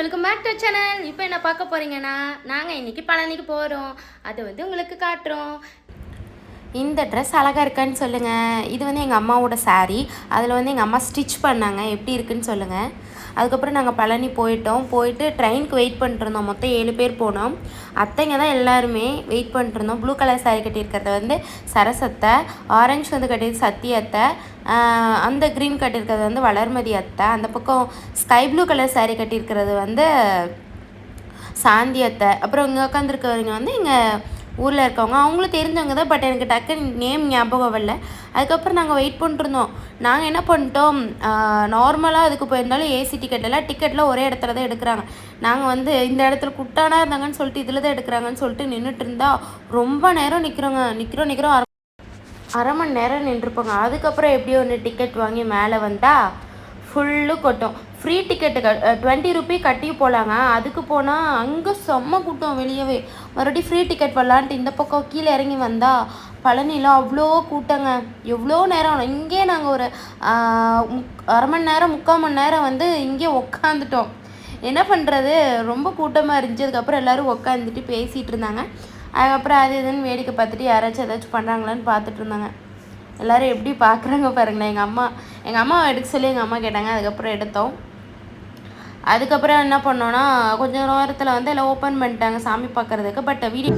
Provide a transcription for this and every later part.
Welcome back to channel. இப்போ என்ன பார்க்க போறீங்கன்னா நாங்கள் இன்னைக்கு பழனிக்கு போகிறோம் அதை வந்து உங்களுக்கு காட்டுறோம். இந்த ட்ரெஸ் அழகாக இருக்கான்னு சொல்லுங்கள் இது வந்து எங்கள் அம்மாவோட saree. அதில் வந்து எங்கள் அம்மா ஸ்டிச் பண்ணாங்க. எப்படி இருக்குன்னு சொல்லுங்கள் அதுக்கப்புறம் நாங்கள் பழனி போயிட்டோம். போயிட்டு ட்ரெயினுக்கு வெயிட் பண்ணிட்டுருந்தோம் மொத்தம் ஏழு பேர் போனோம். அத்தைங்க தான் எல்லாருமே வெயிட் பண்ணிட்டுருந்தோம் ப்ளூ கலர் saree கட்டியிருக்கிறது வந்து சரசத்தை ஆரஞ்சு வந்து கட்டியது சத்தியத்தை. அந்த க்ரீன் கட்டியிருக்கிறது வந்து வளர்மதி அத்தை. அந்த பக்கம் ஸ்கை ப்ளூ கலர் சாரீ கட்டியிருக்கிறது வந்து சாந்தி அத்தை. அப்புறம் இங்கே உட்காந்துருக்கவங்க வந்து எங்கள் ஊரில் இருக்கவங்க. அவங்களும் தெரிஞ்சவங்க தான் பட் எனக்கு டக்குன்னு நேம் ஞாபகம் வரல. அதுக்கப்புறம் நாங்கள் வெயிட் பண்ணிட்டுருந்தோம். நாங்கள் என்ன பண்ணிட்டோம்? நார்மலாக அதுக்கு போயிருந்தாலும் ஏசி டிக்கெட் எல்லாம் டிக்கெட்லாம் ஒரே இடத்துல தான் எடுக்கிறாங்க. நாங்கள் வந்து இந்த இடத்துல குட்டானா இருந்தாங்கன்னு சொல்லிட்டு இதில் தான் எடுக்கிறாங்கன்னு சொல்லிட்டு நின்றுட்டு இருந்தால் ரொம்ப நேரம் நிற்கிறோங்க நிற்கிறோம் நிற்கிறோம் அரை மணி நேரம் நின்றுருப்பாங்க. அதுக்கப்புறம் எப்படியோ ஒன்று டிக்கெட் வாங்கி மேலே வந்தால் ஃபுல்லு கொட்டும். ஃப்ரீ டிக்கெட்டு க டுவெண்ட்டி ருபி கட்டி போகலாங்க அதுக்கு போனால் அங்கே செம்ம கூட்டம் வெளியவே. மறுபடியும் ஃப்ரீ டிக்கெட் வரலான்ட்டு இந்த பக்கம் கீழே இறங்கி வந்தால் பழனியில் அவ்வளோ கூட்டங்க. எவ்வளோ நேரம்? இங்கே நாங்கள் ஒரு முக் அரை மணி நேரம் முக்கால் மணி நேரம் வந்து இங்கே உக்காந்துட்டோம். என்ன பண்ணுறது ரொம்ப கூட்டமாக இருந்துச்சு. அதுக்கப்புறம் எல்லோரும் உக்காந்துட்டு பேசிகிட்டு இருந்தாங்க. அதுக்கப்புறம் அது இதுன்னு வேடிக்கை பார்த்துட்டு யாராச்சும் ஏதாச்சும் பண்ணுறாங்களான்னு பார்த்துட்டு இருந்தாங்க. எல்லோரும் எப்படி பார்க்குறாங்க பாருங்களேன். எங்கள் அம்மா எங்கள் அம்மா எடுக்க சொல்லி எங்கள் அம்மா கேட்டாங்க. அதுக்கப்புறம் எடுத்தோம். அதுக்கப்புறம் என்ன பண்ணோன்னா கொஞ்சம் நேரத்தில் வந்து எல்லாம் ஓப்பன் பண்ணிட்டாங்க சாமி பார்க்கறதுக்கு. பட் வீடியோ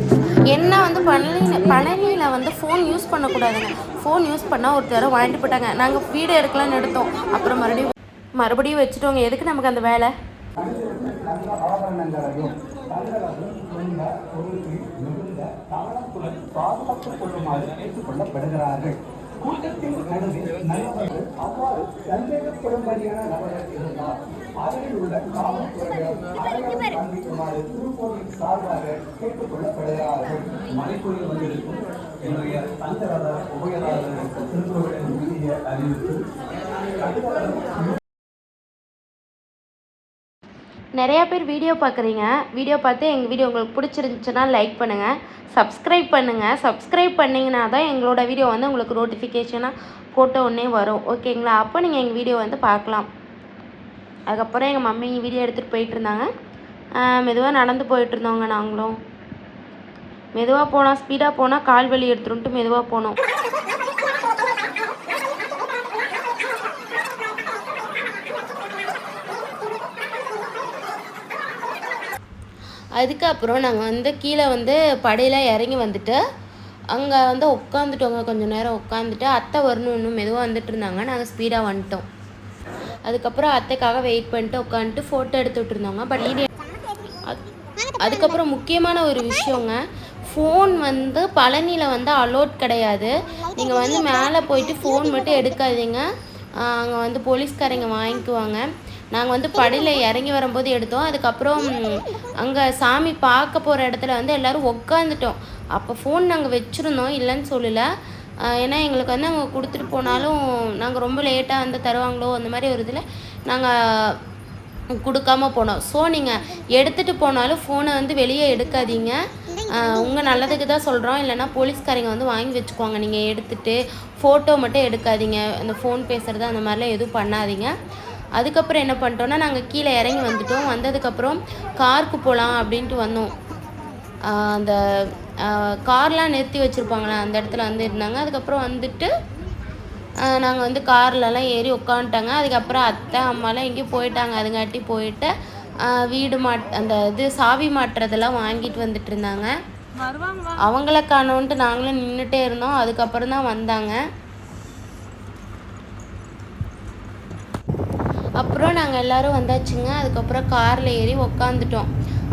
என்ன வந்து பழனி பழனியில் வந்து ஃபோன் யூஸ் பண்ணக்கூடாதுங்க. ஃபோன் யூஸ் பண்ணால் ஒருத்தர் வாங்கிட்டு போயிட்டாங்க. நாங்கள் வீடியோ எடுக்கலாம்னு எடுத்தோம். அப்புறம் மறுபடியும் மறுபடியும் வச்சுட்டோங்க. எதுக்கு நமக்கு அந்த வேலை? குறைந்த பொருளில் மிகுந்த கவனத்துடன் பாதுகாத்துக் கொள்ளுமாறு கேட்டுக்கொள்ளப்படுகிறார்கள். கூட்டத்தின் நடுவில் நல்லவர்கள் அவ்வாறு சந்தேகப்படும்படியான நபர்கள் இருந்தால் அருகில் உள்ள காவல்துறையினர் காண்பிக்குமாறு திருப்போரின் சார்பாக கேட்டுக்கொள்ளப்படுகிறார்கள். மலைக்குரிய வந்திருக்கும் என்னுடைய தந்திரத உபயதாரர்களுக்கு திருப்பூரின் உரிய அறிவிப்பு நிறையா பேர் வீடியோ பார்க்குறீங்க. வீடியோ பார்த்து எங்கள் வீடியோ உங்களுக்கு பிடிச்சிருந்துச்சுன்னா லைக் பண்ணுங்கள் சப்ஸ்கிரைப் பண்ணுங்கள் சப்ஸ்கிரைப் பண்ணிங்கன்னா தான் எங்களோட வீடியோ வந்து உங்களுக்கு நோட்டிஃபிகேஷனாக போட்ட உடனே வரும். ஓகேங்களா அப்போ நீங்கள் எங்கள் வீடியோ வந்து பார்க்கலாம். அதுக்கப்புறம் எங்கள் மம்மி வீடியோ எடுத்துகிட்டு போயிட்டு இருந்தாங்க. மெதுவாக நடந்து போயிட்டு இருந்தோங்க நாங்களும். மெதுவாக போனால் ஸ்பீடாக போனால் கால் வலி எடுத்துருன்ட்டு மெதுவாக போனோம். அதுக்கப்புறம் நாங்கள் வந்து கீழே வந்து படையில் இறங்கி வந்துட்டு அங்கே வந்து உட்காந்துட்டோங்க கொஞ்சம் நேரம் உட்காந்துட்டு அத்தை வரணும் இன்னும் மெதுவாக வந்துட்டு இருந்தாங்க. நாங்கள் ஸ்பீடாக வந்துட்டோம். அதுக்கப்புறம் அத்தைக்காக வெயிட் பண்ணிட்டு உட்காந்துட்டு ஃபோட்டோ எடுத்துகிட்டு இருந்தோங்க பட் இது அதுக்கப்புறம் முக்கியமான ஒரு விஷயங்க ஃபோன் வந்து பழனியில் வந்து அலோட் கிடையாது. நீங்கள் வந்து மேலே போயிட்டு ஃபோன் மட்டும் எடுக்காதீங்க. அங்கே வந்து போலீஸ்காரங்க வாங்கிக்குவாங்க. நாங்கள் வந்து படியில் இறங்கி வரும்போது எடுத்தோம். அதுக்கப்புறம் அங்கே சாமி பார்க்க போகிற இடத்துல வந்து எல்லோரும் உட்காந்துட்டோம் அப்போ ஃபோன் நாங்கள் வச்சுருந்தோம். இல்லைன்னு சொல்லலை. ஏன்னா எங்களுக்கு வந்து அவங்க கொடுத்துட்டு போனாலும் நாங்கள் ரொம்ப லேட்டாக வந்து தருவாங்களோ அந்த மாதிரி ஒரு இதில் நாங்கள் கொடுக்காம போனோம். ஸோ நீங்கள் எடுத்துகிட்டு போனாலும் ஃபோனை வந்து வெளியே எடுக்காதீங்க. உங்கள் நல்லதுக்கு தான் சொல்கிறோம் இல்லைனா போலீஸ்காரங்க வந்து வாங்கி வச்சுக்குவாங்க. நீங்கள் எடுத்துகிட்டு ஃபோட்டோ மட்டும் எடுக்காதீங்க. அந்த ஃபோன் பேசுகிறது அந்த மாதிரிலாம் எதுவும் பண்ணாதீங்க. அதுக்கப்புறம் என்ன பண்ணிட்டோம்னா நாங்கள் கீழே இறங்கி வந்துட்டோம். வந்ததுக்கப்புறம் காருக்கு போகலாம் அப்படின்ட்டு வந்தோம். அந்த கார்லாம் நிறுத்தி வச்சுருப்பாங்களே அந்த இடத்துல வந்து இருந்தாங்க. அதுக்கப்புறம் வந்துட்டு நாங்கள் வந்து கார்லலாம் ஏறி உட்காந்துட்டாங்க அதுக்கப்புறம் அத்தை அம்மாலாம் எங்கேயும் போயிட்டாங்க. அதுங்காட்டி போயிட்டு வீடு மாட் அந்த இது சாவி மாட்டுறதெல்லாம் வாங்கிட்டு வந்துட்டு இருந்தாங்க. அவங்கள காணோன்ட்டு நாங்களும் நின்றுட்டே இருந்தோம். அதுக்கப்புறம் தான் வந்தாங்க. அப்புறம் நாங்கள் எல்லாரும் வந்தாச்சுங்க. அதுக்கப்புறம் காரில் ஏறி உக்காந்துட்டோம்.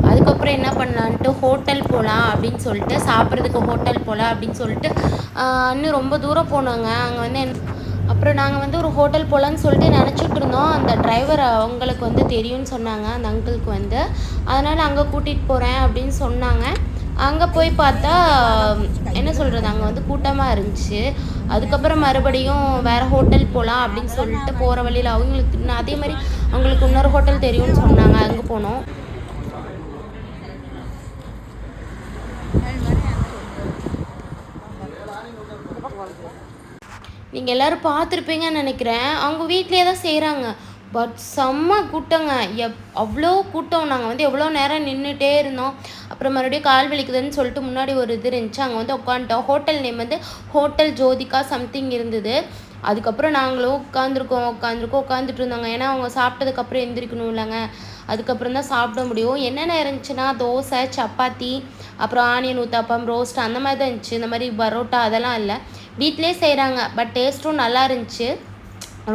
அதுக்கப்புறம் என்ன பண்ணலான்ட்டு ஹோட்டல் போகலாம் அப்படின்னு சொல்லிட்டு சாப்பிட்றதுக்கு ஹோட்டல் போகலாம் அப்படின்னு சொல்லிட்டு இன்னும் ரொம்ப தூரம் போனோங்க. அங்கே வந்து என்ன அப்புறம் நாங்கள் வந்து ஒரு ஹோட்டல் போகலான்னு சொல்லிட்டு நினச்சிட்டு இருந்தோம். அந்த டிரைவர் அவங்களுக்கு வந்து தெரியும்னு சொன்னாங்க. அந்த அங்கிளுக்கு வந்து. அதனால் அங்கே கூட்டிகிட்டு போகிறேன் அப்படின்னு சொன்னாங்க. அங்கே போய் பார்த்தா என்ன சொல்கிறது அங்கே வந்து கூட்டமாக இருந்துச்சு. அதுக்கப்புறம் மறுபடியும் வேறு ஹோட்டல் போகலாம் அப்படின்னு சொல்லிட்டு போகிற வழியில் அவங்களுக்கு அதே மாதிரி அவங்களுக்கு இன்னொரு ஹோட்டல் தெரியும்னு சொன்னாங்க அங்கே போனோம். நீங்கள் எல்லோரும் பார்த்துருப்பீங்கன்னு நினைக்கிறேன். அவங்க வீட்டிலே தான் செய்கிறாங்க பட் செம்ம கூட்டங்க. எப் அவ்வளோ கூட்டம். நாங்கள் வந்து எவ்வளோ நேரம் நின்றுட்டே இருந்தோம். அப்புறம் மறுபடியும் கால் வலிக்குதுன்னு சொல்லிட்டு முன்னாடி ஒரு இது இருந்துச்சு. அங்கே வந்து உட்காந்துட்டோம். ஹோட்டல் நேம் வந்து ஹோட்டல் ஜோதிகா சம்திங் இருந்தது. அதுக்கப்புறம் நாங்களும் உட்காந்துருக்கோம் உட்காந்துருக்கோம் உட்காந்துட்டு இருந்தாங்க. ஏன்னா அவங்க சாப்பிட்டதுக்கப்புறம் எந்திரிக்கணும் இல்லைங்க. அதுக்கப்புறம் தான் சாப்பிட முடியும். என்னென்ன இருந்துச்சுன்னா தோசை சப்பாத்தி அப்புறம் ஆனியன் ஊத்தாப்பம் ரோஸ்ட் அந்த மாதிரி தான் இருந்துச்சு. இந்த மாதிரி பரோட்டா அதெல்லாம் இல்லை. வீட்டிலே செய்கிறாங்க பட் டேஸ்ட்டும் நல்லா இருந்துச்சு.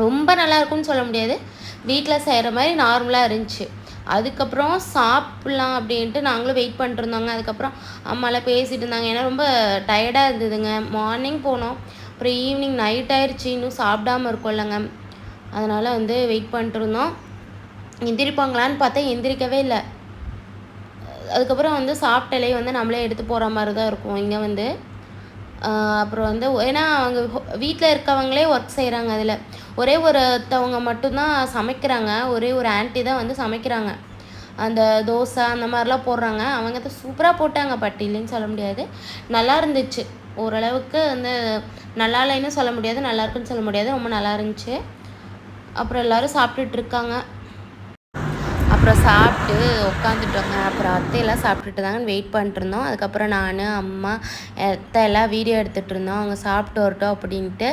ரொம்ப நல்லா இருக்கும்னு சொல்ல முடியாது. வீட்டில் செய்கிற மாதிரி நார்மலாக இருந்துச்சு. அதுக்கப்புறம் சாப்பிட்லாம் அப்படின்ட்டு நாங்களும் வெயிட் பண்ணிட்டுருந்தோங்க. அதுக்கப்புறம் அம்மாலாம் பேசிகிட்டு இருந்தாங்க. ஏன்னா ரொம்ப டயர்டாக இருந்ததுங்க. மார்னிங் போனோம். அப்புறம் ஈவினிங் நைட் ஆயிடுச்சு இன்னும் சாப்பிடாம இருக்கோம்லங்க. அதனால் வந்து வெயிட் பண்ணிட்டுருந்தோம். எந்திரிப்பாங்களான்னு பார்த்தா எந்திரிக்கவே இல்லை. அதுக்கப்புறம் வந்து சாப்பிட்டலே வந்து நம்மளே எடுத்து போகிற மாதிரி தான் இருக்கும் இங்கே வந்து. அப்புறம் வந்து ஏன்னா அவங்க வீட்டில் இருக்கவங்களே ஒர்க் செய்கிறாங்க அதில். ஒரே ஒருத்தவங்க மட்டும்தான் சமைக்கிறாங்க. ஒரே ஒரு ஆன்ட்டி தான் வந்து சமைக்கிறாங்க. அந்த தோசை அந்த மாதிரிலாம் போடுறாங்க. அவங்க தான் சூப்பராக போட்டாங்க பட் இல்லைன்னு சொல்ல முடியாது. நல்லா இருந்துச்சு. ஓரளவுக்கு வந்து நல்லா இல்லைன்னு சொல்ல முடியாது. நல்லா இருக்குன்னு சொல்ல முடியாது. ரொம்ப நல்லா இருந்துச்சு. அப்புறம் எல்லோரும் சாப்பிட்டுட்டு இருக்காங்க. அப்புறம் சாப்பிட்டு உட்காந்துட்டோங்க. அப்புறம் அத்தையெல்லாம் சாப்பிட்டுட்டு தாங்க வெயிட் பண்ணிட்டு இருந்தோம் அதுக்கப்புறம் நான் அம்மா அத்தை எல்லாம் வீடியோ எடுத்துகிட்டு இருந்தோம் அவங்க சாப்பிட்டு வரட்டும் அப்படின்ட்டு.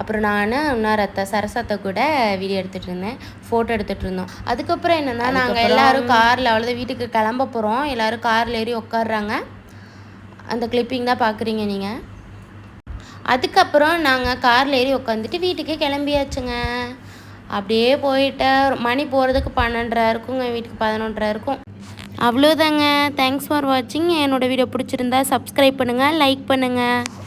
அப்புறம் நான் இன்னொரு அத்தை சரசத்தை கூட வீடியோ எடுத்துகிட்டு இருந்தேன் ஃபோட்டோ எடுத்துகிட்டு இருந்தோம் அதுக்கப்புறம் என்னென்னா நாங்கள் எல்லாரும் காரில் அவ்வளோதான் வீட்டுக்கு கிளம்ப போகிறோம் எல்லாரும் காரில் ஏறி உட்காடுறாங்க அந்த கிளிப்பிங் தான் பார்க்குறீங்க நீங்கள் அதுக்கப்புறம் நாங்கள் காரில் ஏறி உட்காந்துட்டு வீட்டுக்கு கிளம்பியாச்சுங்க. அப்படியே போயிட்ட மணி போகிறதுக்கு பன்னெண்டரை இருக்குங்க வீட்டுக்கு பதினொன்றரை இருக்கும். அவ்வளோதாங்க தேங்க்ஸ் ஃபார் வாட்சிங் என்னோடய வீடியோ பிடிச்சிருந்தா சப்ஸ்கிரைப் பண்ணுங்கள் லைக் பண்ணுங்கள்